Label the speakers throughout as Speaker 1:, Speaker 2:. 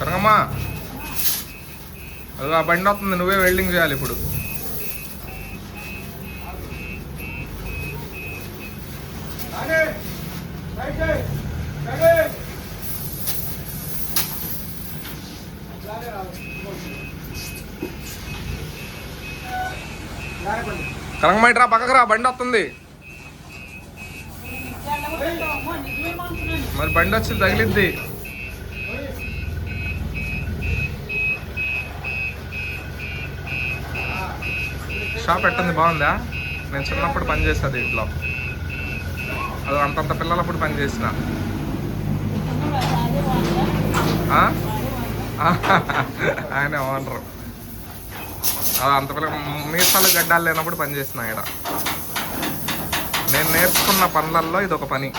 Speaker 1: కనకమ్మా అది ఆ బండి వస్తుంది నువ్వే వెల్డింగ్ చేయాలి ఇప్పుడు. కనకమ్మ ఇట్రా పక్కకు రా బండి వస్తుంది. మరి బండి వచ్చి తగిలిద్ది. షాప్ ఎట్టుంది బాగుందా? నేను చిన్నప్పుడు పని ఇంట్లో. అది అంతంత పిల్లలప్పుడు పనిచేసిన ఆయన ఓనరు అది అంత పిల్ల మీసాలు గడ్డాలు లేనప్పుడు పనిచేసిన ఆయన ఇక్కడ నేను నేర్చుకున్న పనులలో ఇది ఒక పని.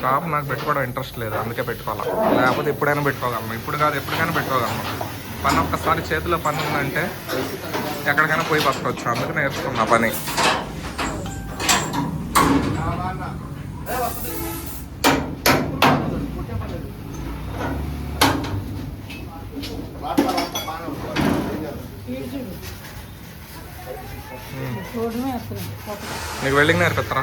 Speaker 1: షాప్ నాకు పెట్టుకోవడం ఇంట్రెస్ట్ లేదు అందుకే పెట్టుకోవాలి. లేకపోతే ఎప్పుడైనా పెట్టుకోగలను ఇప్పుడు కాదు ఎప్పటికైనా పెట్టుకోగలను పని ఒక్కసారి చేతిలో పని ఉందంటే ఎక్కడికైనా పోయి బతకొచ్చు. అందుకే నేర్చుకున్నా పని. నీకు వెల్డింగ్ నేర్పిస్తారా?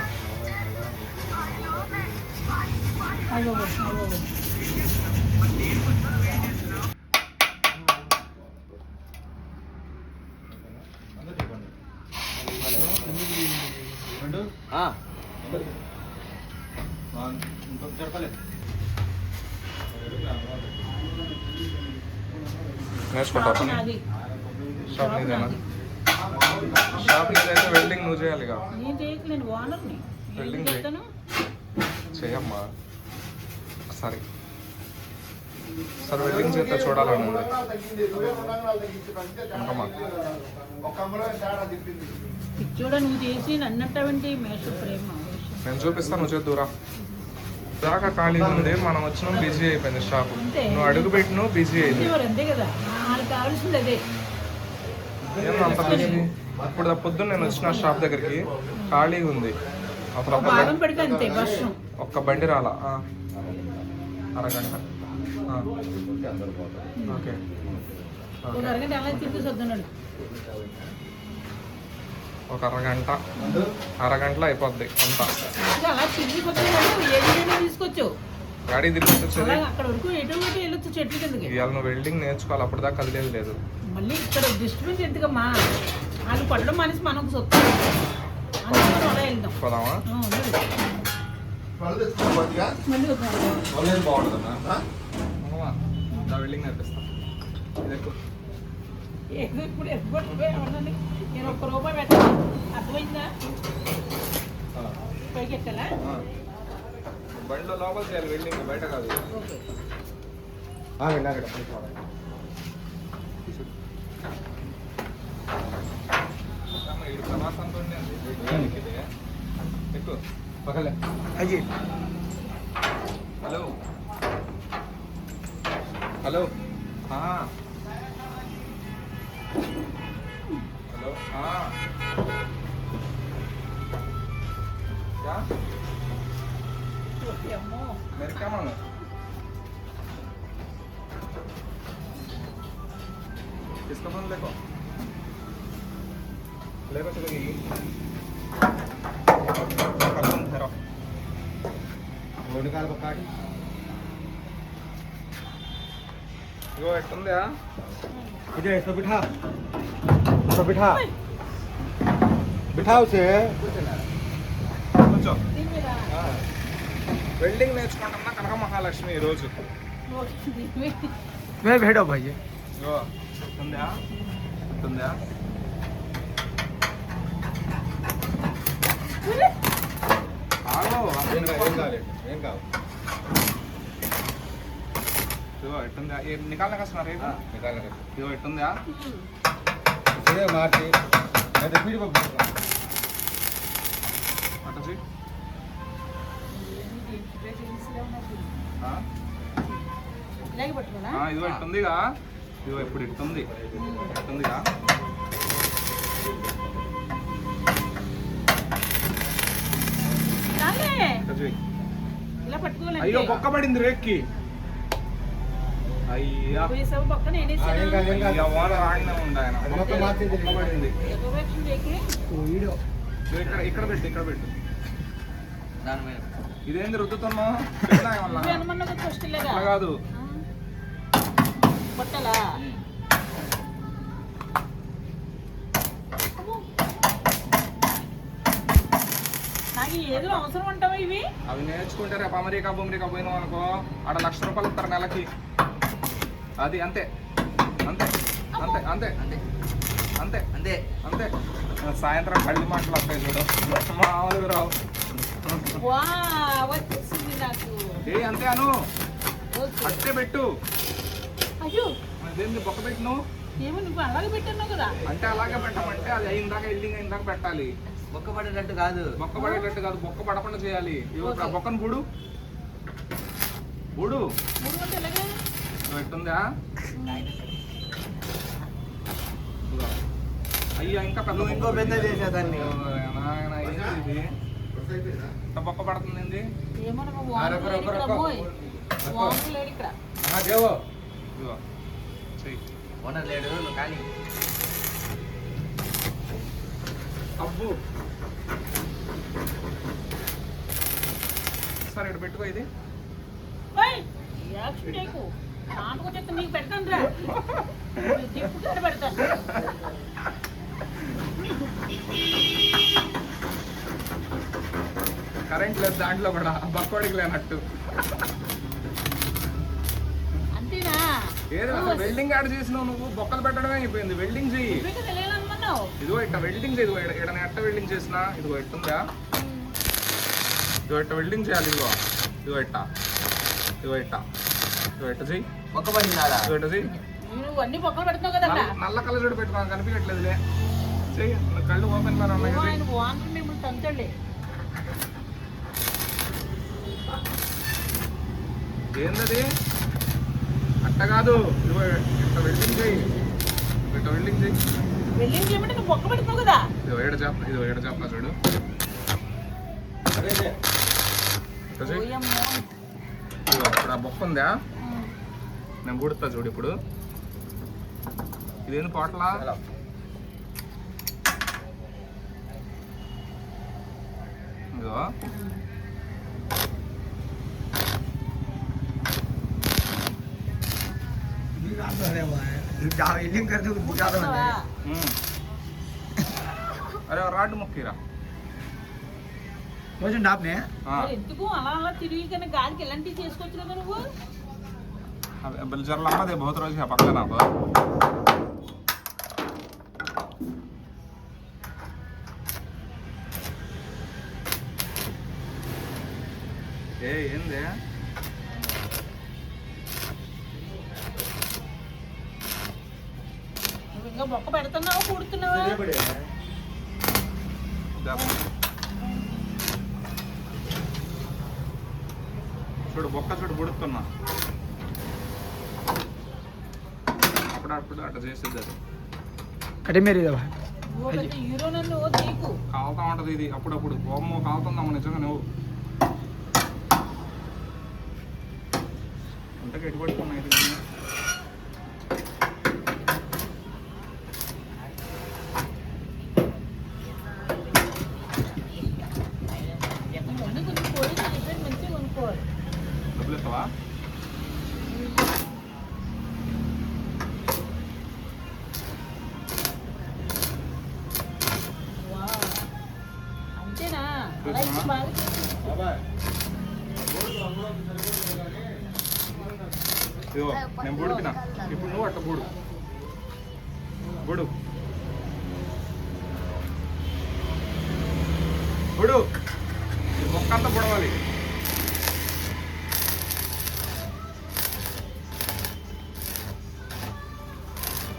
Speaker 2: నాది
Speaker 1: షాప్ నీదేనా షాప్ నీదైతే వెల్డింగ్ నువ్వు చేయాలిగా. వెల్డింగ్ చేయి. ఒకసారి. సార్ వెల్డింగ్ చేస్తే చూడాలని నేను చూపిస్తాను చేద్దురా దాకా ఖాళీ ఉంది మనం వచ్చినాం బిజీ అయిపోయింది షాప్. నువ్వు అడుగు పెట్టిన బిజీ అయింది.
Speaker 2: అంతే
Speaker 1: బిజీ? ఇప్పుడు పొద్దున్న నేను వచ్చిన షాప్ దగ్గరికి ఖాళీగా ఉంది. అప్పుడు ఒక్క బండి రాలా. అరగంట. ఆ. ఓకే.
Speaker 2: ఒక అరగంట ఎలా తిరిగి వద్దన్నాడు
Speaker 1: ఒక అరగంట. అరగంటలో అయిపోద్ది అంతా.
Speaker 2: అలా తిరిగి
Speaker 1: గాడి ఇవాళ నువ్వు వెల్డింగ్ నేర్చుకోవాలి అప్పుడు దాకా కదిలేదు లేదు.
Speaker 2: మళ్ళీ ఇక్కడ డిస్టర్బెన్స్ ఎందుకమ్మా? వాళ్ళు పడడం మనిషి మనకు సొత్తు. అందుకే మనం అలా వెళ్దాం
Speaker 1: పోదామా
Speaker 2: ఆ, ఉండు. మళ్ళీ వద్దాం
Speaker 1: అమ్మా, నా వెల్డింగ్ నేర్పిస్తా. ఎక్కువ.
Speaker 2: ఏదో ఇప్పుడు నేను ఒక్క రూపాయి పెట్టాలి? అర్థమైందా? పైకి ఎక్కాలా
Speaker 1: ఆ. బండిలో లోపల చేయాలి వెల్డింగ్ బయట కాదు ఈడు ప్రవాసంతో ఉంది. पकड़ ले।
Speaker 3: जी
Speaker 1: हेलो। हेलो। हाँ। हेलो। हाँ। क्या? मेरे क्या मांगा किसका फ़ोन लेको लेको चलेगी రెండు కాలు
Speaker 3: కాకి ఇగో ఎట్టుందా ఇదే ఇట్లా బిఠా. ఇట్లా
Speaker 1: బిఠా.
Speaker 2: బిఠావు చే
Speaker 1: వెల్డింగ్ నేర్చుకుంటున్నా కనక మహాలక్ష్మి ఈరోజు
Speaker 2: మేము భేడో భయ్య.
Speaker 3: ఉందా ఉందా ఆగో
Speaker 1: అర్థం కాలేదు. ఏం కావు. ఇదిగో ఎట్టుందా? నికాలన కష్టం రేపు?
Speaker 3: నికాలన కష్టం ఇదిగో ఎట్టుందా? ఇదే
Speaker 1: మార్చి. అయితే పీడి
Speaker 2: పప్పు అట్ట
Speaker 1: సీట్ ఇదిగో ఎట్టుందిగా ఇదిగో ఇప్పుడు ఎట్టుంది? ఎట్టుందిగా?
Speaker 2: ఇలా పట్టుకోవాలి
Speaker 1: అయ్యో బొక్క పడింది రేక్కి. ఇక్కడ పెట్టు ఇదేంది రుద్దుతున్నావు కాదు.
Speaker 2: ఏదో అవసరం అంటావా ఇవి?
Speaker 1: అవి నేర్చుకుంటే రేపు అమెరికా అమెరికా పోయినాం అనుకో ఆడ లక్ష రూపాయలు ఇస్తారు నెలకి. అది అంతే. అంతే. అంతే. అంతే.
Speaker 4: అంతే.
Speaker 1: అంతే.
Speaker 4: అంతే.
Speaker 1: అంతే సాయంత్రం కళ్ళు మాటలు వస్తాయి చూడు. మామూలుగా రావు. ఏ అంతే అను. అట్టే పెట్టు.
Speaker 2: అయ్యో.
Speaker 1: అదేంది బొక్క పెట్టు నువ్వు
Speaker 2: ఏమో నువ్వు అలాగే పెట్టాను కదా.
Speaker 1: అంటే అలాగే పెట్టమంటే అది అయిందాక ఎల్లింగ్ అయిందాక పెట్టాలి.
Speaker 4: మొక్కబడేటట్టు కాదు.
Speaker 1: మొక్కబడేటట్టు కాదు బొక్క పడకుండా చేయాలి. మొక్కను బూడు బూడు ఎట్టుందా అయ్యా ఇంకా పెద్ద
Speaker 4: ఇంకో పెద్ద
Speaker 1: చేసా దాన్ని. ఎంత బొక్క పడుతుంది
Speaker 3: దేవో.
Speaker 4: ఓనర్ లేడు కానీ
Speaker 1: అబ్బు. సరే ఇక్కడ పెట్టుకో ఇది.
Speaker 2: నాటకం చెప్తే నీకు పెడతాను రా. దిప్పుతాడు పెడతాను.
Speaker 1: కరెంట్ లేదు దాంట్లో కూడా బక్కోడికి లేనట్టు.
Speaker 2: అంతేనా?
Speaker 1: ఏదో వెల్డింగ్ యాడ్ చేసినావు నువ్వు? బొక్కలు పెట్టడమే అయిపోయింది. వెల్డింగ్ చెయ్యి. ఇదిగో ఇట్ట వెల్డింగ్ ఇదిగో ఇక్కడ ఎట్ట వెల్డింగ్ చేసినా ఇదిగో ఎట్టుందా? ఇదిగో ఇట్ట వెల్డింగ్ చేయాలి ఇదిగో. ఇదిగో ఇట్ట. ఇదిగో ఇట్ట. ఇదిగో ఇట్ట చెయ్యి. ఇదిగో ఇట్ట చెయ్యి.
Speaker 2: అన్ని పక్కన పెడుతున్నావు కదా
Speaker 1: నల్ల- కళ్ళ చూడు పెట్టుకోవాలి కనిపించట్లేదులే. చెయ్యి. కళ్ళు ఓపెన్గా ఉన్నాయి
Speaker 2: మిమ్మల్ని తంతాడులే
Speaker 1: ఏందది? అట్ట కాదు. ఇదిగో ఇట్ట వెల్డింగ్ చెయ్యి. ఇట్ట వెల్డింగ్ చెయ్యి.
Speaker 2: వెళ్ళింది ఏమంటే నువ్వు
Speaker 1: మొక్క ఇప్పుడు ఆ బొక్క ఉందా? నేను గుడుతా చూడు ఇప్పుడు. ఇదేంది పోట్లా?
Speaker 2: ఇదో
Speaker 3: వెళ్ళింది
Speaker 1: కదా. అరే రాడ్ మొక్కిరా
Speaker 3: కొంచెం డాప్నే
Speaker 2: ఎందుకు అలా అలా తిరిగి కానీ గాలికి ఎలాంటివి చేసుకోవచ్చు కదా నువ్వు
Speaker 1: జర లమ్మదే బహుత్ రోజు పక్కన నాకు ఏ ఏందే
Speaker 2: ఇంకా బొక్క పెడుతున్నావా కూడుతున్నావా
Speaker 1: చూడు బొక్క చూడు పుడుతున్నా. అప్పుడప్పుడు అట్లా చేసేది అది.
Speaker 2: అంటే మీరు
Speaker 1: కాలుతా ఉంటుంది ఇది అప్పుడప్పుడు. బొమ్మ కాలుతుందమ్మ నిజంగా నువ్వు? వంటకి ఎటు పట్టుకున్నా ఇది డబ్బులు ఇస్తావా నేను బుడుకున్నా ఇప్పుడు నువ్వు అట్ట బుడు. బుడు. బుడు. మొక్కంతా బుడవాలి.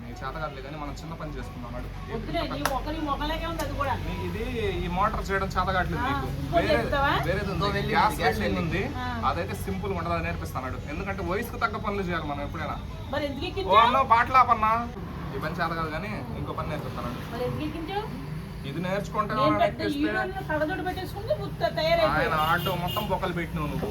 Speaker 1: నీ చేత కాదులే కానీ మనం చిన్న పని నీకు ఇది ఈ మోటార్ చేయడం చేత కావట్లేదు
Speaker 2: ఆ,
Speaker 1: నీకు. వేరే? వేరేది గ్యాస్
Speaker 4: ఉంది.
Speaker 1: అదైతే సింపుల్ ఉండదు అది నేర్పిస్తాడు ఎందుకంటే వయసుకు తగ్గ పనులు చేయాలి మనం ఎప్పుడైనా. ఓ అన్న పాటలు ఆపన్నా. ఈ పని చేత కాదు కానీ ఇంకో పని నేర్పిస్తాడు ఇది నేర్చుకుంటే ఆయన ఆటో మొత్తం బొక్కలు పెట్టినావు నువ్వు.